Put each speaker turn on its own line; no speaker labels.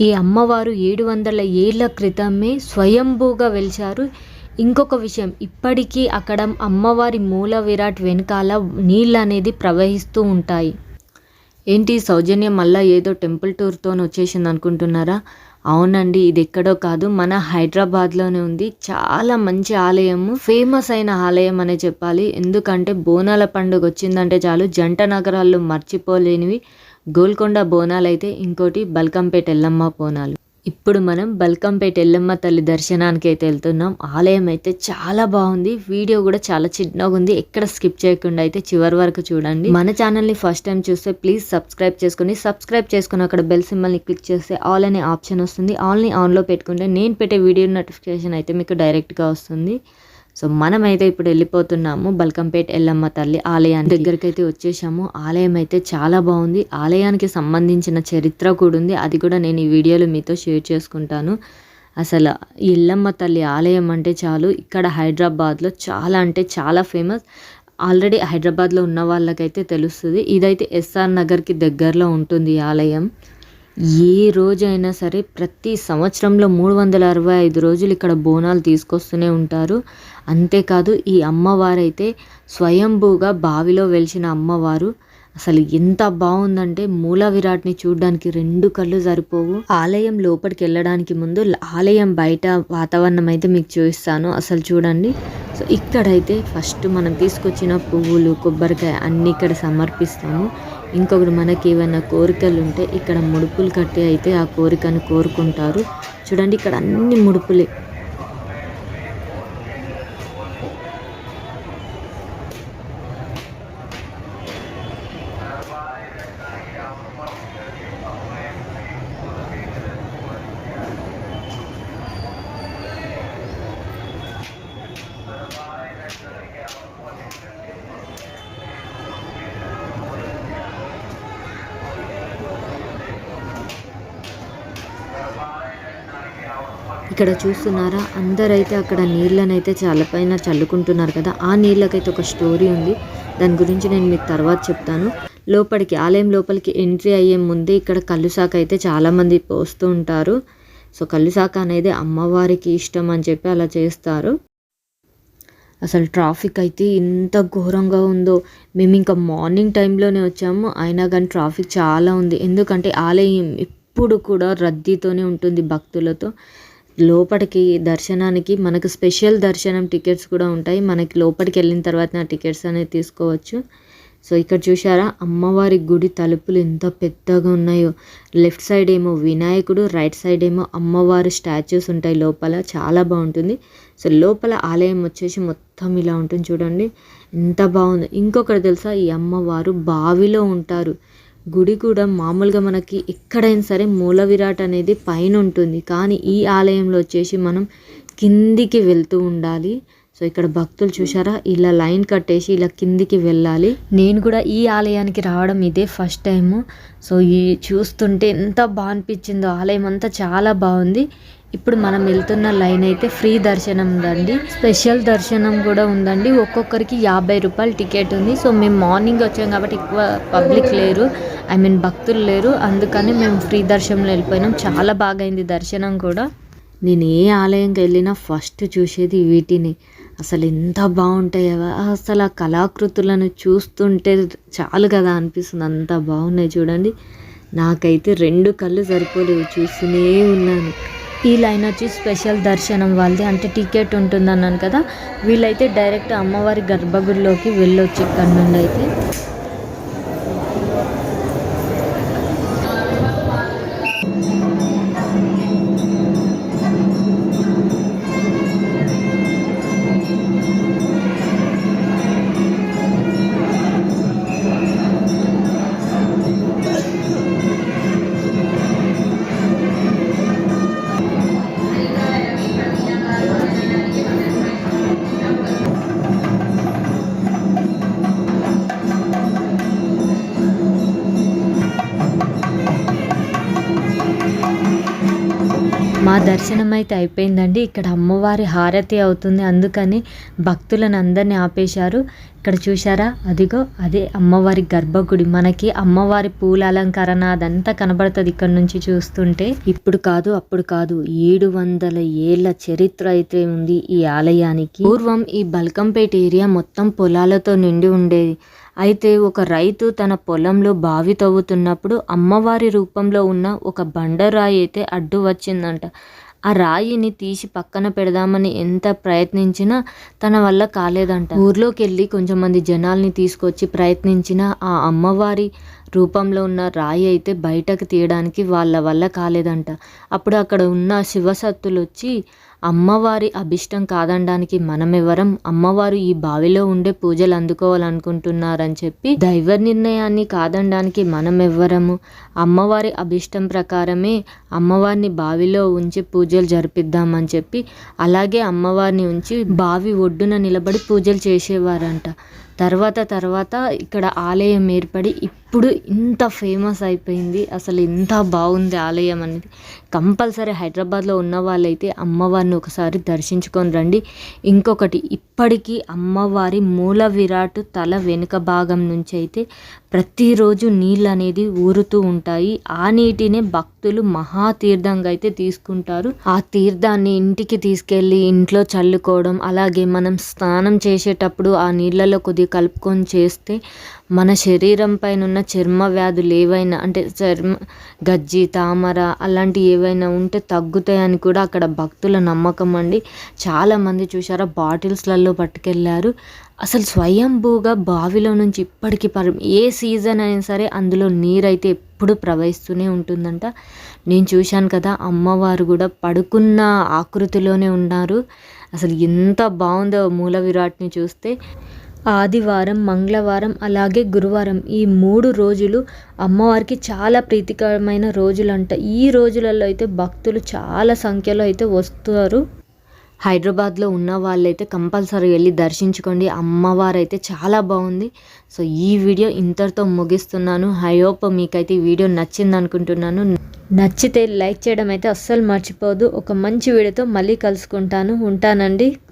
ఈ అమ్మవారు ఏడు వందల ఏళ్ళ క్రితమే స్వయంభూగా వెలిచారు ఇంకొక విషయం ఇప్పటికీ అక్కడ అమ్మవారి మూల విరాట్ వెనకాల నీళ్ళు అనేది ప్రవహిస్తూ ఉంటాయి. ఏంటి సౌజన్యం మళ్ళీ ఏదో టెంపుల్ టూర్తో వచ్చేసింది అనుకుంటున్నారా? అవునండి ఇది ఎక్కడో కాదు. మన హైదరాబాద్లోనే ఉంది. చాలా మంచి ఆలయము. ఫేమస్ అయిన ఆలయం అనే చెప్పాలి. ఎందుకంటే బోనాల పండుగ వచ్చిందంటే చాలు. జంట నగరాల్లో మర్చిపోలేనివి. గోల్కొండ బోనాలు అయితే ఇంకోటి బల్కంపేట ఎల్లమ్మ బోనాలు. ఇప్పుడు మనం బల్కంపేట ఎల్లమ్మ తల్లి దర్శనానికి అయితే వెళ్తున్నాం. ఆలయం అయితే చాలా బాగుంది. వీడియో కూడా చాలా చిన్నగా ఉంది. ఎక్కడ స్కిప్ చేయకుండా అయితే చివరి వరకు చూడండి. మన ఛానల్ని ఫస్ట్ టైం చూస్తే ప్లీజ్ సబ్స్క్రైబ్ చేసుకుని సబ్స్క్రైబ్ చేసుకుని అక్కడ బెల్ సింబల్ని క్లిక్ చేస్తే ఆల్ అనే ఆప్షన్ వస్తుంది. ఆల్ని ఆన్లో పెట్టుకుంటే నేను పెట్టే వీడియో నోటిఫికేషన్ అయితే మీకు డైరెక్ట్గా వస్తుంది. సో మనమైతే ఇప్పుడు వెళ్ళిపోతున్నాము. బల్కంపేట్ ఎల్లమ్మ తల్లి ఆలయానికి. దగ్గరికి అయితే వచ్చేసాము. ఆలయం అయితే చాలా బాగుంది. ఆలయానికి సంబంధించిన చరిత్ర కూడా ఉంది. అది కూడా నేను ఈ వీడియోలో మీతో షేర్ చేసుకుంటాను. అసలు ఎల్లమ్మ తల్లి ఆలయం అంటే చాలు. ఇక్కడ హైదరాబాద్లో చాలా అంటే చాలా ఫేమస్. ఆల్రెడీ హైదరాబాద్లో ఉన్న వాళ్ళకైతే తెలుస్తుంది. ఇదైతే ఎస్ఆర్ నగర్కి దగ్గరలో ఉంటుంది ఈ ఆలయం. ఏ రోజైనా సరే ప్రతి సంవత్సరంలో మూడు వందల అరవై ఐదు రోజులు ఇక్కడ బోనాలు తీసుకొస్తూనే ఉంటారు. అంతేకాదు ఈ అమ్మవారైతే స్వయంభూగా బావిలో వెలిసిన అమ్మవారు. అసలు ఎంత బాగుందంటే మూల విరాట్ని చూడడానికి రెండు కళ్ళు సరిపోవు. ఆలయం లోపలికి వెళ్ళడానికి ముందు ఆలయం బయట వాతావరణం అయితే మీకు చూపిస్తాను. అసలు చూడండి. సో ఇక్కడైతే ఫస్ట్ మనం తీసుకొచ్చిన పువ్వులు కొబ్బరికాయ అన్నీ ఇక్కడ సమర్పిస్తాము. ఇంకొకటి మనకి ఏమైనా కోరికలు ఉంటే ఇక్కడ ముడుపులు కట్టి అయితే ఆ కోరికను కోరుకుంటారు. చూడండి ఇక్కడ అన్ని ముడుపులే. ఇక్కడ చూస్తున్నారా? అందరైతే అక్కడ నీళ్ళనైతే చల్లపైన చల్లుకుంటున్నారు కదా. ఆ నీళ్ళకైతే ఒక స్టోరీ ఉంది. దాని గురించి నేను మీకు తర్వాత చెప్తాను. లోపలికి ఆలయం లోపలికి ఎంట్రీ అయ్యే ముందే ఇక్కడ కల్లుశాఖ అయితే చాలామంది పోస్తూ ఉంటారు. సో కల్లుశాఖ అనేది అమ్మవారికి ఇష్టం అని చెప్పి అలా చేస్తారు. అసలు ట్రాఫిక్ అయితే ఇంత ఘోరంగా ఉందో. మేము ఇంకా మార్నింగ్ టైంలోనే వచ్చాము. అయినా కానీ ట్రాఫిక్ చాలా ఉంది. ఎందుకంటే ఆలయం ఎప్పుడు కూడా రద్దీతోనే ఉంటుంది భక్తులతో. లోపలికి దర్శనానికి మనకు స్పెషల్ దర్శనం టికెట్స్ కూడా ఉంటాయి. మనకి లోపలికి వెళ్ళిన తర్వాత టికెట్స్ అనేది తీసుకోవచ్చు. సో ఇక్కడ చూసారా అమ్మవారి గుడి తలుపులు ఎంత పెద్దగా ఉన్నాయో. లెఫ్ట్ సైడ్ ఏమో వినాయకుడు రైట్ సైడ్ ఏమో అమ్మవారి స్టాచ్యూస్ ఉంటాయి లోపల. చాలా బాగుంటుంది. సో లోపల ఆలయం వచ్చేసి మొత్తం ఇలా ఉంటుంది చూడండి. ఎంత బాగుంది. ఇంకొకటి తెలుసా? ఈ అమ్మవారు బావిలో ఉంటారు. గుడి కూడా మామూలుగా మనకి ఎక్కడైనా సరే మూల విరాట్ అనేది పైన ఉంటుంది. కానీ ఈ ఆలయంలో వచ్చేసి మనం కిందికి వెళ్తూ ఉండాలి. సో ఇక్కడ భక్తులు చూసారా ఇలా లైన్ కట్టేసి ఇలా కిందికి వెళ్ళాలి. నేను కూడా ఈ ఆలయానికి రావడం ఇదే ఫస్ట్ టైము. సో ఈ చూస్తుంటే ఎంత బాగా అనిపించిందో. ఆలయం అంతా చాలా బాగుంది. ఇప్పుడు మనం వెళ్తున్న లైన్ అయితే ఫ్రీ దర్శనం ఉందండి. స్పెషల్ దర్శనం కూడా ఉందండి. ఒక్కొక్కరికి యాభై రూపాయలు టికెట్ ఉంది. సో మేము మార్నింగ్ వచ్చాం కాబట్టి ఎక్కువ పబ్లిక్ లేరు. ఐ మీన్ భక్తులు లేరు. అందుకని మేము ఫ్రీ దర్శనంలో వెళ్ళిపోయినాం. చాలా బాగా అయింది దర్శనం కూడా. నేను ఏ ఆలయంకి వెళ్ళినా ఫస్ట్ చూసేది వీటిని. అసలు ఎంత బాగుంటాయి అసలు ఆ కళాకృతులను చూస్తుంటే చాలు కదా అనిపిస్తుంది. అంత బాగున్నాయి చూడండి. నాకైతే రెండు కళ్ళు సరిపోలేవు. చూస్తూనే ఉన్నాను. ఈ లైన్ వచ్చి స్పెషల్ దర్శనం వాళ్ళది. అంటే టికెట్ ఉంటుంది అన్నాను కదా. వీళ్ళైతే డైరెక్ట్ అమ్మవారి గర్భగుడిలోకి వెళ్ళొచ్చు ఇక్కడ నుండి అయితే దర్శనం అయితే అయిపోయిందండి. ఇక్కడ అమ్మవారి హారతి అవుతుంది. అందుకని భక్తులను అందరినీ ఆపేశారు. ఇక్కడ చూశారా? అదిగో అదే అమ్మవారి గర్భగుడి. మనకి అమ్మవారి పూల అలంకరణ అదంతా కనబడుతుంది ఇక్కడ నుంచి చూస్తుంటే. ఇప్పుడు కాదు అప్పుడు కాదు. ఏడు వందల ఏళ్ళ చరిత్ర అయితే ఉంది ఈ ఆలయానికి. పూర్వం ఈ బల్కంపేట ఏరియా మొత్తం పొలాలతో నిండి ఉండేది. అయితే ఒక రైతు తన పొలంలో బావి తవ్వుతున్నప్పుడు అమ్మవారి రూపంలో ఉన్న ఒక బండరాయి అయితే అడ్డు వచ్చిందంట. ఆ రాయిని తీసి పక్కన పెడదామని ఎంత ప్రయత్నించినా తన వల్ల కాలేదంట. ఊర్లోకి వెళ్ళి కొంచెం మంది జనాల్ని తీసుకొచ్చి ప్రయత్నించిన ఆ అమ్మవారి రూపంలో ఉన్న రాయి అయితే బయటకు తీయడానికి వాళ్ళ వల్ల కాలేదంట. అప్పుడు అక్కడ ఉన్న శివసత్తులు వచ్చి అమ్మవారి అభిష్టం కాదనడానికి మనమెవరం? అమ్మవారు ఈ బావిలో ఉండే పూజలు అందుకోవాలనుకుంటున్నారని చెప్పి దైవ నిర్ణయాన్ని కాదనడానికి మనమెవ్వరము? అమ్మవారి అభిష్టం ప్రకారమే అమ్మవారిని బావిలో ఉంచి పూజలు జరిపిద్దామని చెప్పి అలాగే అమ్మవారిని ఉంచి బావి ఒడ్డున నిలబడి పూజలు చేసేవారంట. తర్వాత తర్వాత ఇక్కడ ఆలయం ఏర్పడి ఇప్పుడు ఇంత ఫేమస్ అయిపోయింది. అసలు ఎంత బాగుంది ఆలయం అనేది. కంపల్సరీ హైదరాబాద్లో ఉన్న వాళ్ళైతే అమ్మవారిని ఒకసారి దర్శించుకొని రండి. ఇంకొకటి ఇప్పటికీ అమ్మవారి మూల విరాట్ తల వెనుక భాగం నుంచి అయితే ప్రతిరోజు నీళ్ళు అనేది ఊరుతూ ఉంటాయి. ఆ నీటినే భక్తులు మహాతీర్థంగా అయితే తీసుకుంటారు. ఆ తీర్థాన్ని ఇంటికి తీసుకెళ్ళి ఇంట్లో చల్లుకోవడం అలాగే మనం స్నానం చేసేటప్పుడు ఆ నీళ్ళలో కొద్దిగా కలుపుకొని చేస్తే మన శరీరం పైన ఉన్న చర్మ వ్యాధులు ఏవైనా అంటే చర్మ గజ్జి తామర అలాంటివి ఏవైనా ఉంటే తగ్గుతాయని కూడా అక్కడ భక్తుల నమ్మకం అండి. చాలామంది చూసారా బాటిల్స్లలో పట్టుకెళ్ళారు అసలు స్వయంభూగా బావిలో నుంచి ఇప్పటికీ పరి ఏ సీజన్ అయినా సరే అందులో నీరైతే ఎప్పుడు ప్రవహిస్తూనే ఉంటుందంట. నేను చూశాను కదా అమ్మవారు కూడా పడుకున్న ఆకృతిలోనే ఉన్నారు. అసలు ఎంత బాగుందో మూల విరాట్ని చూస్తే. ఆదివారం మంగళవారం అలాగే గురువారం ఈ మూడు రోజులు అమ్మవారికి చాలా ప్రీతికరమైన రోజులంట. ఈ రోజులలో అయితే భక్తులు చాలా సంఖ్యలో అయితే వస్తారు. హైదరాబాద్లో ఉన్న వాళ్ళైతే కంపల్సరీ వెళ్ళి దర్శించుకోండి. అమ్మవారు అయితే చాలా బాగుంది. సో ఈ వీడియో ఇంతటితో ముగిస్తున్నాను. ఐ హోప్ మీకైతే ఈ వీడియో నచ్చింది అనుకుంటున్నాను నచ్చితే లైక్ చేయడం అయితే అస్సలు మర్చిపోదు ఒక మంచి వీడియోతో మళ్ళీ కలుసుకుంటాను. ఉంటానండి.